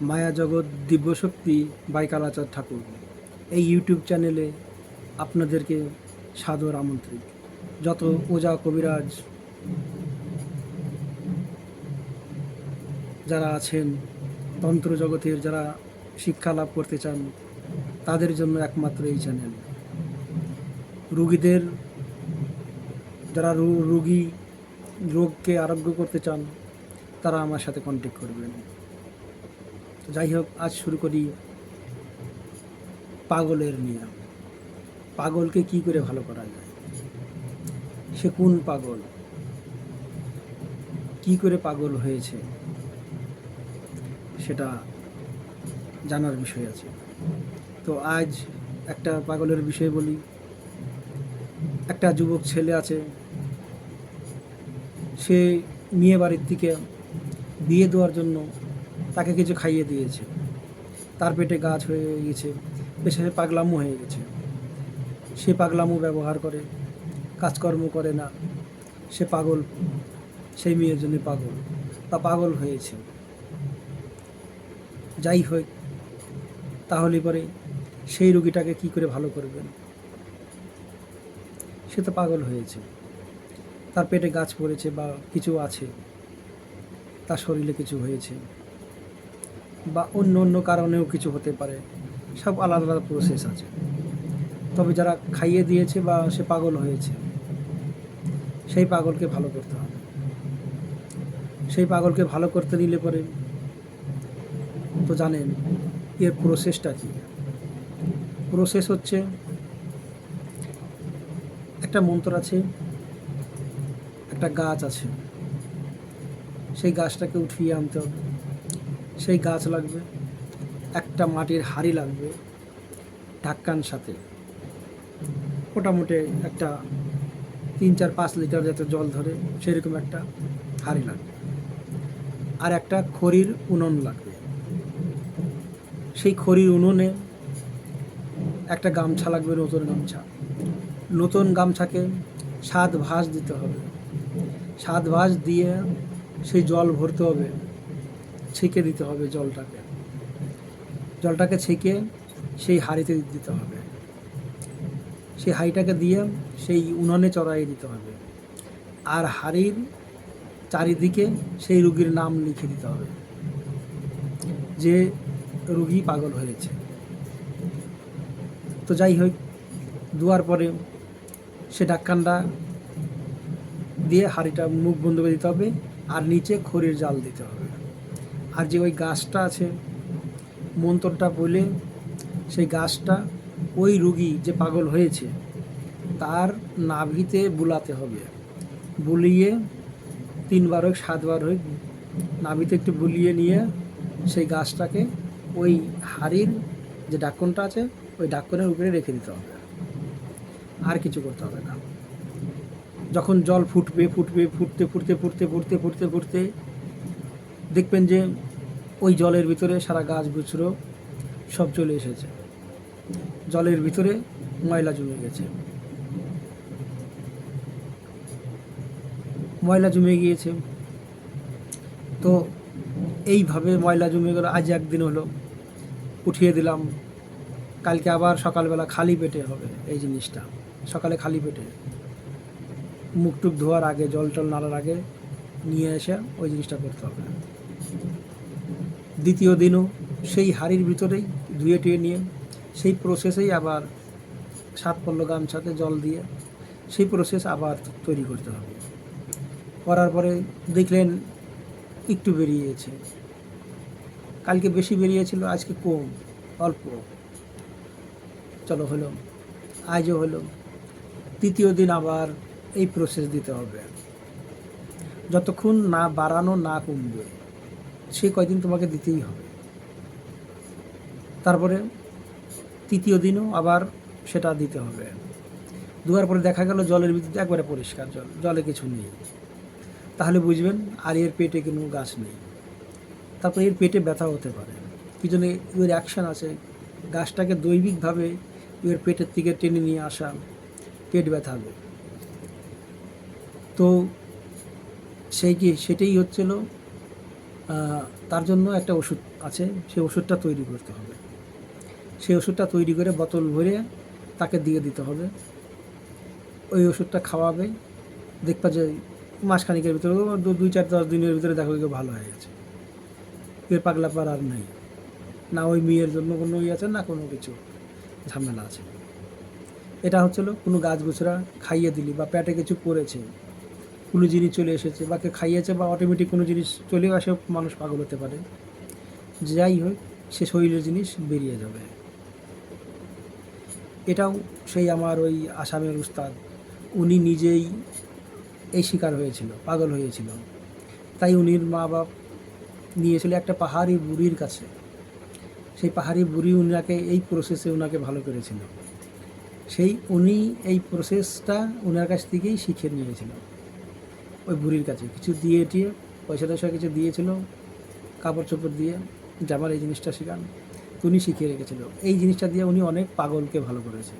মায়া জগৎ দিব্যশক্তি বাই কালাচাঁদ ঠাকুর। এই ইউটিউব চ্যানেলে আপনাদেরকে সাদর আমন্ত্রিত। যত ওজা কবিরাজ যারা আছেন, তন্ত্র জগতের যারা শিক্ষা লাভ করতে চান, তাদের জন্য একমাত্র এই চ্যানেল। রুগীদের, যারা রুগী রোগকে আরোগ্য করতে চান, তারা আমার সাথে কন্ট্যাক্ট করবেন। যাই হোক, আজ শুরু করি পাগলের নিয়ে পাগলকে কি করে ভালো করা যায়? সে কোন পাগল? কি করে পাগল হয়েছে? সেটা জানার বিষয় আছে। তো আজ একটা পাগলের বিষয় বলি। একটা যুবক ছেলে আছে। সে মেয়ে বাড়ির থেকে বিয়ে দেওয়ার জন্য তাকে কিছু খাইয়ে দিয়েছে। তার পেটে গাছ হয়ে গেছে পেশে পাগলামো হয়ে গেছে। সে পাগলামো ব্যবহার করে, কাজকর্ম করে না। সে পাগল, সেই মেয়ের জন্য পাগল বা পাগল হয়েছে। যাই হোক, তাহলে পরে সেই রুগীটাকে কি করে ভালো করবেন? সে তো পাগল হয়েছে। তার পেটে গাছ পড়েছে বা কিছু আছে। তার শরীরে কিছু হয়েছে। বা অন্য অন্য কারণেও কিছু হতে পারে, সব আলাদা আলাদা প্রসেস আছে। তবে যারা খাইয়ে দিয়েছে বা সে পাগল হয়েছে, সেই পাগলকে ভালো করতে হবে। সেই পাগলকে ভালো করতে নিলে পরে তো জানেন এর প্রসেসটা কী। প্রসেস হচ্ছে একটা মন্ত্র আছে, একটা গাছ আছে, সেই গাছটাকে উঠিয়ে আনতে হবে। সেই গাছ লাগবে, একটা মাটির হাঁড়ি লাগবে ঢাক্কান সাথে। মোটামুটি একটা তিন চার পাঁচ লিটার যাতে জল ধরে, সেরকম একটা হাঁড়ি লাগবে। আর একটা খড়ির উনুন লাগবে। সেই খড়ির উনুনে একটা গামছা লাগবে, নতুন গামছা। নতুন গামছাকে সাত ভাঁজ দিতে হবে। সাত ভাঁজ দিয়ে সেই জল ভরতে হবে। ছেঁকে দিতে হবে জলটাকে। জলটাকে ছেঁকে সেই হাঁড়িতে দিতে হবে। সেই হাঁড়িটাকে দিয়ে সেই উনুনে চড়াইয়ে দিতে হবে। আর হাঁড়ির চারিদিকে সেই রুগীর নাম লিখে দিতে হবে। যে রুগী পাগল হয়েছে। তো যাই হোক, দুয়ার পরে সে ডাক্কানটা দিয়ে হাঁড়িটা মুখ বন্ধ করে দিতে হবে আর নিচে খড়ির জাল দিতে হবে। আর যে ওই গাছটা আছে, মন্ত্রটা বলে সেই গাছটা ওই রুগী যে পাগল হয়েছে, তার নাভিতে বুলাতে হবে। বুলিয়ে তিনবার হোক, সাতবার হোক, নাভিতে একটু বুলিয়ে নিয়ে সেই গাছটাকে ওই হাড়ির যে ডাক্কনটা আছে, ওই ডাক্কনের উপরে রেখে দিতে হবে। আর কিছু করতে হবে না। যখন জল ফুটবে ফুটবে, ফুটতে ফুটতে ফুটতে ফুটতে ফুটতে ফুটতে দেখবেন যে ওই জলের ভিতরে সারা গাছ গুছরো, সব চলে এসেছে। জলের ভিতরে ময়লা জমে গেছে। ময়লা জমে গিয়েছে। তো এইভাবে ময়লা জমে গেল, আজ একদিন হলো। উঠিয়ে দিলাম। কালকে আবার সকালবেলা খালি পেটে হবে এই জিনিসটা। সকালে খালি পেটে। মুখ টুক ধোয়ার আগে, জল টল নাড়ার আগে নিয়ে এসে ওই জিনিসটা করতে হবে। দ্বিতীয় দিনও সেই হাড়ির ভিতরেই ধুয়ে টুয়ে নিয়ে, সেই প্রসেসেই আবার সাত পল্ল গামছাতে জল দিয়ে সেই প্রসেস আবার তৈরি করতে হবে। করার পরে দেখলেন একটু বেরিয়েছে। কালকে বেশি বেরিয়েছিল, আজকে কম, অল্প। চলো হলো, আজও হলো। তৃতীয় দিন আবার এই প্রসেস দিতে হবে। যতক্ষণ না বাড়ানো না কমবে। সে কয়দিন তোমাকে দিতেই হবে। তারপরে তৃতীয় দিনও আবার সেটা দিতে হবে। দুয়ার পরে দেখা গেল জলের ভিতরে একবারে পরিষ্কার জল, জলে কিছু নেই। তাহলে বুঝবেন আর এর পেটে কোনো গাছ নেই। তারপর এর পেটে ব্যথা হতে পারে। কি জন্য এর অ্যাকশান আছে? গাছটাকে দৈবিকভাবে এর পেটের থেকে টেনে নিয়ে আসা, পেট ব্যথা হবে তো সেই কি, সেটাই হচ্ছিল তার জন্য একটা ওষুধ আছে, সেই ওষুধটা তৈরি করতে হবে। সেই ওষুধটা তৈরি করে বোতল ভরে তাকে দিয়ে দিতে হবে। ওই ওষুধটা খাওয়াবে, দেখবা যে মাসখানিকের ভিতরে দুই চার, দশ দিনের ভিতরে দেখো কেউ ভালো হয়ে গেছে। এর পাগলা পার আর নেই। না ওই মেয়ের জন্য কোনো ইয়ে আছে, না কোনো কিছু ঝামেলা আছে। এটা হচ্ছিল কোনো গাছ গুছরা খাইয়ে দিলি বা পেটে কিছু পড়েছে কোনো জিনিস চলে এসেছে বা কে খাইয়েছে বা অটোমেটিক কোনো জিনিস চলেও আসে, মানুষ পাগল হতে পারে। যাই হোক, সে শরীরের জিনিস বেরিয়ে যাবে। এটাও সেই আমার ওই আসামের উস্তাদ। উনি নিজেই এই শিকার হয়েছিল, পাগল হয়েছিল। তাই উনির মা বাপ নিয়েছিল একটা পাহাড়ি বুড়ির কাছে। সেই পাহাড়ি বুড়ি উনাকে এই প্রসেসে ওনাকে ভালো করেছিল। সেই উনি এই প্রসেসটা ওনার কাছ থেকেই শিখে নিয়েছিল। ওই বুড়ির কাছে। কিছু দিয়ে টিয়ে, পয়সা টয়সা কিছু দিয়েছিল, কাপড় চোপড় দিয়ে যে আমার এই জিনিসটা শেখান, উনি শিখিয়ে রেখেছিল। এই জিনিসটা দিয়ে উনি অনেক পাগলকে ভালো করেছে।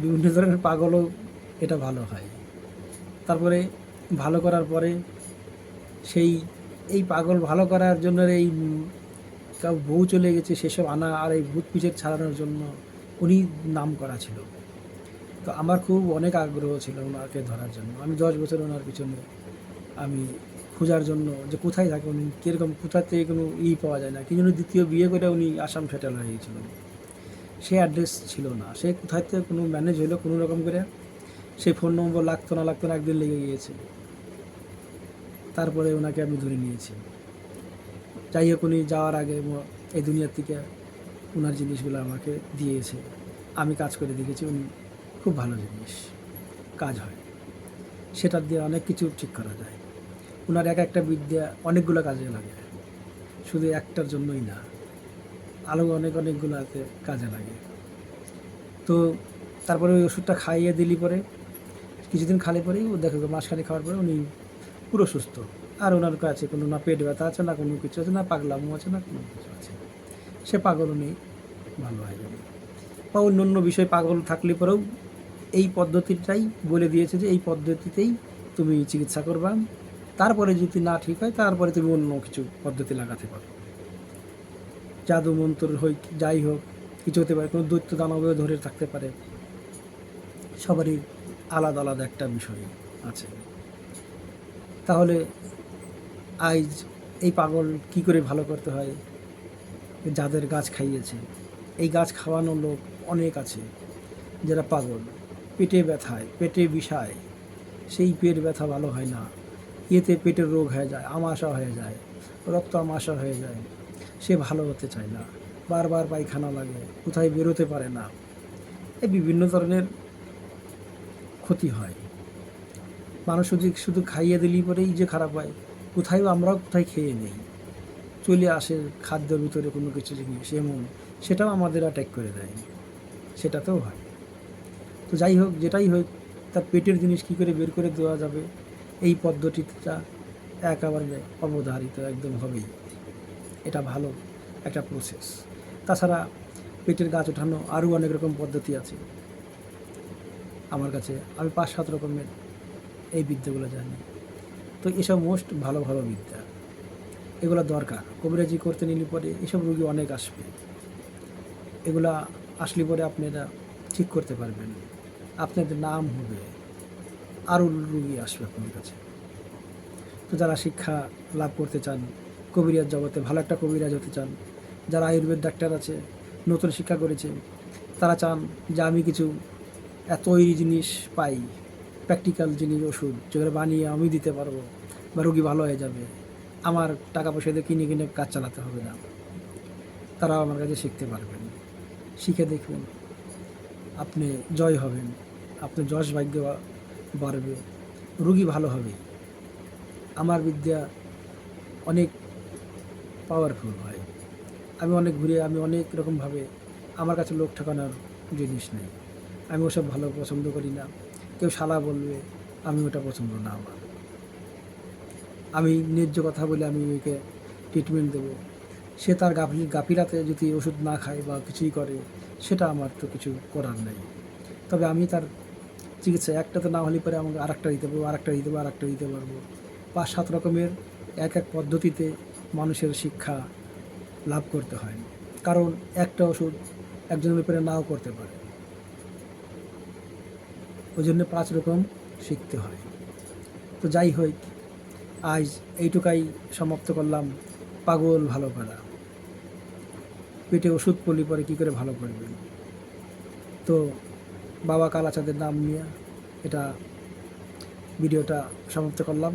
বিভিন্ন ধরনের পাগলও এটা ভালো হয়। তারপরে ভালো করার পরে সেই, এই পাগল ভালো করার জন্য এই কাউ বউ চলে গেছে, সেসব আনা আর এই ভূত পিছের ছাড়ানোর জন্য উনি নাম করা ছিল। তো আমার খুব অনেক আগ্রহ ছিল ওনাকে ধরার জন্য। আমি দশ বছর ওনার পিছনে আমি খোঁজার জন্য যে কোথায় থাকে উনি, কীরকম, কোথার থেকে কোনো ই পাওয়া যায় না কিন্তু উনি দ্বিতীয় বিয়ে করে উনি আসাম সেটেল হয়ে গিয়েছিল সে অ্যাড্রেস ছিল না। সে কোথায় থেকে কোনো ম্যানেজ হলো কোনো রকম করে সেই ফোন নম্বর লাগতো না লাগতো না, একদিন লেগে গিয়েছে। তারপরে ওনাকে আমি ধরে নিয়েছি। যাই হোক, উনি যাওয়ার আগে এই দুনিয়ার থেকে ওনার জিনিসগুলো আমাকে দিয়েছে। আমি কাজ করে দেখেছি, উনি খুব ভালো জিনিস, কাজ হয়। সেটা দিয়ে অনেক কিছু ঠিক করা যায়। ওনার এক একটা বিদ্যা অনেকগুলো কাজে লাগে। শুধু একটার জন্যই না, আরও অনেক অনেকগুলোতে কাজে লাগে। তো তারপরে ওই ওষুধটা খাইয়ে দিলি পরে, কিছুদিন খালি পরেই ও দেখো মাসখানি খাওয়ার পরে উনি পুরো সুস্থ। আর ওনার কাছে কোনো না পেট ব্যথা আছে না কোনো কিছু আছে, না পাগলামো আছে, না কোনো কিছু আছে। সে পাগল উনি, ভালো হয়ে যাবে বা অন্য অন্য বিষয়ে পাগল থাকলে পরেও এই পদ্ধতিটাই বলে দিয়েছে যে এই পদ্ধতিতেই তুমি চিকিৎসা করবা। তারপরে যদি না ঠিক হয়, তারপরে তুমি অন্য কিছু পদ্ধতি লাগাতে পারো। জাদু মন্ত্র হোক যাই হোক, কিছু হতে পারে, কোনো দৈত্য দানবেও ধরে থাকতে পারে। সবারই আলাদা আলাদা একটা বিষয় আছে। তাহলে আজ এই পাগল কি করে ভালো করতে হয়? যাদের গাছ খাইয়েছে। এই গাছ খাওয়ানো লোক অনেক আছে যারা পাগল। পেটে ব্যথায়, পেটে বিষায়, সেই পেট ব্যথা ভালো হয় না। এতে পেটের রোগ হয়ে যায় আমাশা হয়ে যায়, রক্ত আমাশা হয়ে যায়। সে ভালো হতে চায় না। বারবার পায়খানা লাগে, কোথায় বেরোতে পারে না। এই বিভিন্ন ধরনের ক্ষতি হয়। মানুষ শুধু শুধু খাইয়ে দিলি পরেই যে খারাপ হয় কোথায় আমরাও কোথায় খেয়ে নেই। চলে আসে খাদ্যের ভিতরে কোনো কিছু জিনিস, এমন, সেটাও আমাদের অ্যাটাক করে দেয়। সেটাতেও হয়। তো যাই হোক, যেটাই হোক, তার পেটের জিনিস কী করে বের করে দেওয়া যাবে? এই পদ্ধতিটা একেবারে অবধারিত, একদম হবেই। এটা ভালো একটা প্রসেস তাছাড়া পেটের গাছ ওঠানো আরও অনেক রকম পদ্ধতি আছে। আমার কাছে আমি পাঁচ সাত রকমের এই বিদ্যাগুলো জানি। তো এসব মোস্ট ভালো ভালো বিদ্যা। এগুলো দরকার। কবিরাজি করতে নিলে পরে এসব রুগী অনেক আসবে। এগুলা আসলে পরে আপনারা ঠিক করতে পারবেন। আপনাদের নাম হবে আরও রুগী আসবে আপনার কাছে। তো যারা শিক্ষা লাভ করতে চান, কবিরাজ জগতে ভালো একটা কবিরাজ হতে চান, যারা আয়ুর্বেদ ডাক্তার আছে, নতুন শিক্ষা করেছে, তারা চান যে আমি কিছু এত তৈরি জিনিস পাই প্র্যাকটিক্যাল জিনিস ওষুধ যেগুলো বানিয়ে আমি দিতে পারব বা রুগী ভালো হয়ে যাবে, আমার টাকা পয়সা দিয়ে কিনে কিনে কাজ চালাতে হবে না। তারাও আমার কাছে শিখতে পারবেন, শিখে দেখবেন। আপনি জয় হবেন। আপনি যশ ভাগ্য বাড়বে, রুগী ভালো হবে। আমার বিদ্যা অনেক পাওয়ারফুল হয়। আমি অনেক ঘুরে, আমি অনেক রকমভাবে আমার কাছে লোক ঠেকানোর জিনিস নেই। আমি ওসব ভালো পছন্দ করি না। কেউ শালা বলবে, আমি ওটা পছন্দ না আমার। আমি ন্যায্য কথা বলে আমি ওকে ট্রিটমেন্ট দেবো। সে তার গাফিল, গাফিলাতে যদি ওষুধ না খায় বা কিছুই করে সেটা আমার তো কিছু করার নেই। তবে আমি তার চিকিৎসা, একটাতে না হলে পরে আমাকে আরেকটা দিতে পারব, আরেকটা দিতে পারব, আরেকটা দিতে পারব। পাঁচ, সাত রকমের এক এক পদ্ধতিতে মানুষের শিক্ষা লাভ করতে হয়। কারণ একটা ওষুধ একজনের ব্যাপারে নাও করতে পারে। ওই জন্য পাঁচ রকম শিখতে হয়। তো যাই হোক, আজ এইটুকাই সমাপ্ত করলাম। পাগল ভালো করা পেটে ওষুধ পড়লি পরে কী করে ভালো করবে? তো বাবা কালাচাঁদের নাম নিয়ে এটা ভিডিওটা সমাপ্ত করলাম।